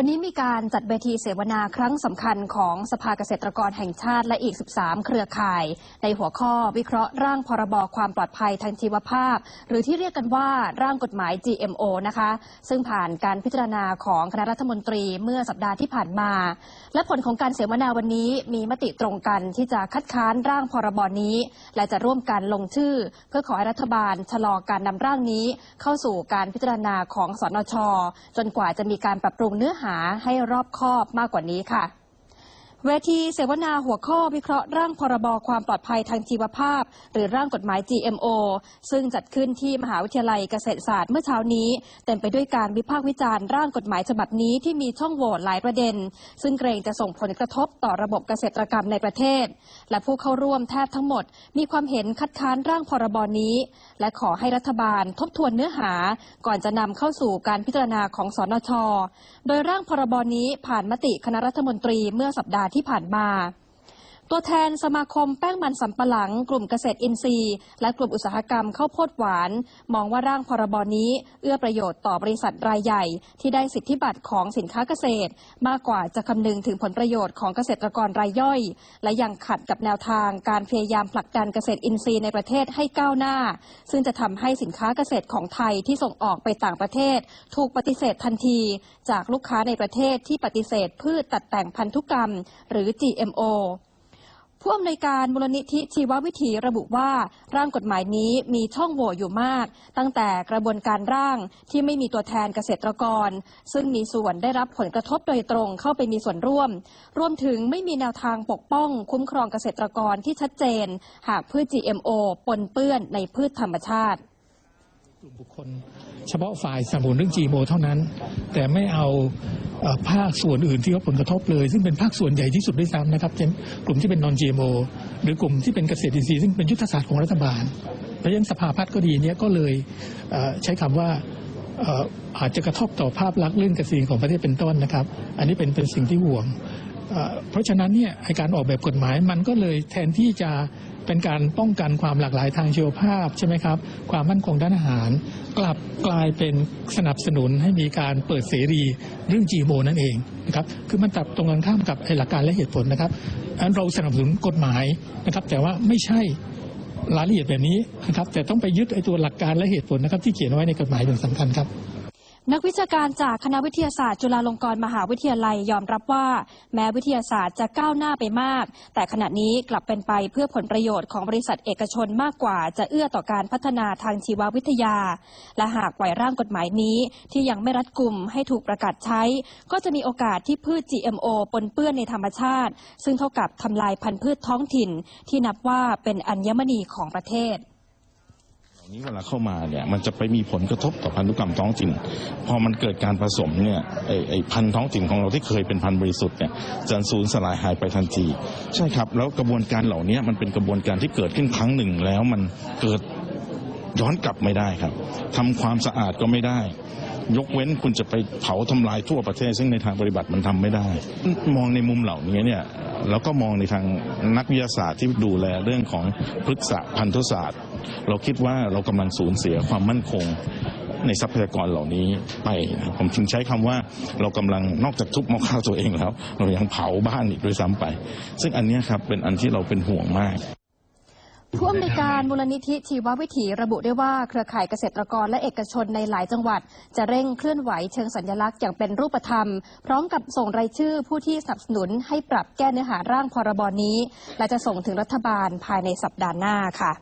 วันนี้มีการจัดเวทีเสวนาครั้งสำคัญของสภาเกษตรกรแห่งชาติและอีก 13 เครือข่าย ในหัวข้อวิเคราะห์ร่างพรบความปลอดภัยทางชีวภาพ หรือที่เรียกกันว่าร่างกฎหมาย GMO นะคะ ซึ่งผ่านการพิจารณาของคณะรัฐมนตรีเมื่อสัปดาห์ที่ผ่านมา และผลของการเสวนาวันนี้มีมติตรงกันที่จะคัดค้านร่างพรบนี้ และจะร่วมกันลงชื่อ เพื่อขอให้รัฐบาลชะลอการนำร่างนี้ เข้าสู่การพิจารณาของสนช จนกว่าจะมีการปรับปรุงเนื้อหาให้รอบคอบมากกว่านี้ค่ะ เวทีเสวนาหัวข้อวิเคราะห์ร่างพรบความปลอดภัยทางชีวภาพ หรือร่างกฎหมาย GMO ซึ่งจัดขึ้นที่มหาวิทยาลัยเกษตรศาสตร์เมื่อเช้านี้ เต็มไปด้วยการวิพากษ์วิจารณ์ร่างกฎหมายฉบับนี้ที่มีช่องโหว่หลายประเด็น ซึ่งเกรงจะส่งผลกระทบต่อระบบเกษตรกรรมในประเทศ และผู้เข้าร่วมแทบทั้งหมด มีความเห็นคัดค้านร่างพรบนี้ และขอให้รัฐบาลทบทวนเนื้อหา ก่อนจะนำเข้าสู่การพิจารณาของสนช โดยร่างพรบนี้ผ่านมติคณะรัฐมนตรีเมื่อสัปดาห์ที่ผ่านมา ตัวแทนสมาคมแป้งมันสำปะหลัง กลุ่มเกษตรอินทรีย์ และกลุ่มอุตสาหกรรมข้าวโพดหวาน มองว่าร่างพรบนี้ เอื้อประโยชน์ต่อบริษัทรายใหญ่ ที่ได้สิทธิบัตรของสินค้าเกษตร มากกว่าจะคำนึงถึงผลประโยชน์ของเกษตรกรรายย่อย และยังขัดกับแนวทางการพยายามผลักดันเกษตรอินทรีย์ในประเทศให้ก้าวหน้า ซึ่งจะทำให้สินค้าเกษตรของไทยที่ส่งออกไปต่างประเทศ ถูกปฏิเสธทันที จากลูกค้าในประเทศที่ปฏิเสธพืชตัดแต่งพันธุกรรม หรือ GMO ผู้อำนวยการมูลนิธิชีววิถีระบุว่า ร่างกฎหมายนี้มีช่องโหว่อยู่มาก ตั้งแต่กระบวนการร่างที่ไม่มีตัวแทนเกษตรกร ซึ่งมีส่วนได้รับผลกระทบโดยตรงเข้าไปมีส่วนร่วม รวมถึงไม่มีแนวทางปกป้องคุ้มครองเกษตรกรที่ชัดเจน หากพืช GMO ปนเปื้อนในพืชธรรมชาติ ลุ่มบุคคล เฉพาะฝ่ายสนับสนุนเรื่อง GMO เท่านั้น แต่ไม่เอาภาคส่วนอื่นที่เขาผลกระทบเลย ซึ่งเป็นภาคส่วนใหญ่ที่สุดด้วยซ้ำนะครับเช่นกลุ่มที่เป็น non GMO หรือกลุ่มที่เป็นเกษตรอินทรีย์ซึ่งเป็นยุทธศาสตร์ของรัฐบาล เพราะฉะนั้นสภาพัฒน์ก็ดีเนี้ยก็เลยใช้คำว่าอาจจะกระทบต่อภาพลักษณ์เรื่องเกษตรของประเทศเป็นต้นนะครับ อันนี้เป็นเป็นสิ่งที่ห่วง เพราะฉะนั้นเนี่ยการออกแบบกฎหมายมันก็เลยแทนที่จะ เป็นการป้องกันความหลากหลายทางชีวภาพใช่ไหมครับ ความมั่นคงด้านอาหาร กลับกลายเป็นสนับสนุนให้มีการเปิดเสรีเรื่อง GMO นั่นเองนะครับคือมันตัดตรงกันข้ามกับหลักการและเหตุผลนะครับอันเราสนับสนุนกฎหมายนะครับ แต่ว่าไม่ใช่รายละเอียดแบบนี้นะครับ แต่ต้องไปยึดไอ้ตัวหลักการและเหตุผลนะครับ ที่เขียนไว้ในกฎหมายเป็นสำคัญครับ นักวิชาการจากคณะวิทยาศาสตร์จุฬาลงกรณ์มหาวิทยาลัยยอมรับว่า แม้วิทยาศาสตร์จะก้าวหน้าไปมาก แต่ขณะนี้กลับเป็นไปเพื่อผลประโยชน์ของบริษัทเอกชนมากกว่า จะเอื้อต่อการพัฒนาทางชีววิทยา และหากปล่อยร่างกฎหมายนี้ที่ยังไม่รัดกุมให้ถูกประกาศใช้ ก็จะมีโอกาสที่พืช GMO ปนเปื้อนในธรรมชาติ ซึ่งเท่ากับทำลายพันธุ์พืชท้องถิ่น ที่นับว่าเป็นอัญมณีของประเทศ นี้เวลาเข้ามาเนี่ยมันจะไปมีผลกระทบต่อพันธุกรรมท้องถิ่น พอมันเกิดการผสมเนี่ยไอไอพันธุ์ท้องถิ่นของเราที่เคยเป็นพันธุ์บริสุทธิ์เนี่ยจะสูญสลายหายไปทันที ใช่ครับแล้วกระบวนการเหล่านี้มันเป็นกระบวนการที่เกิดขึ้นครั้งหนึ่งแล้วมันเกิดย้อนกลับไม่ได้ครับทำความสะอาดก็ไม่ได้ ยกเว้นคุณจะไปเผาทำลายทั่วประเทศ ซึ่งในทางปฏิบัติมันทำไม่ได้ มองในมุมเหล่านี้เนี่ยแล้วก็มองในทางนักวิทยาศาสตร์ที่ดูแลเรื่องของพฤกษพันธุศาสตร์ เราคิดว่าเรากำลังสูญเสียความมั่นคงในทรัพยากรเหล่านี้ไปนะผมถึงใช้คำว่าเรากำลังนอกจากทุบหมอข้าวตัวเองแล้ว เรายังเผาบ้านอีกด้วยซ้ำไป ซึ่งอันนี้ครับเป็นอันที่เราเป็นห่วงมาก ผู้อำนวยการมูลนิธิชีววิถีระบุได้ว่าเครือข่ายเกษตรกรและเอกชนในหลายจังหวัด จะเร่งเคลื่อนไหวเชิงสัญลักษณ์อย่างเป็นรูปธรรม พร้อมกับส่งรายชื่อผู้ที่สนับสนุนให้ปรับแก้เนื้อหาร่างพรบนี้ และจะส่งถึงรัฐบาลภายในสัปดาห์หน้าค่ะ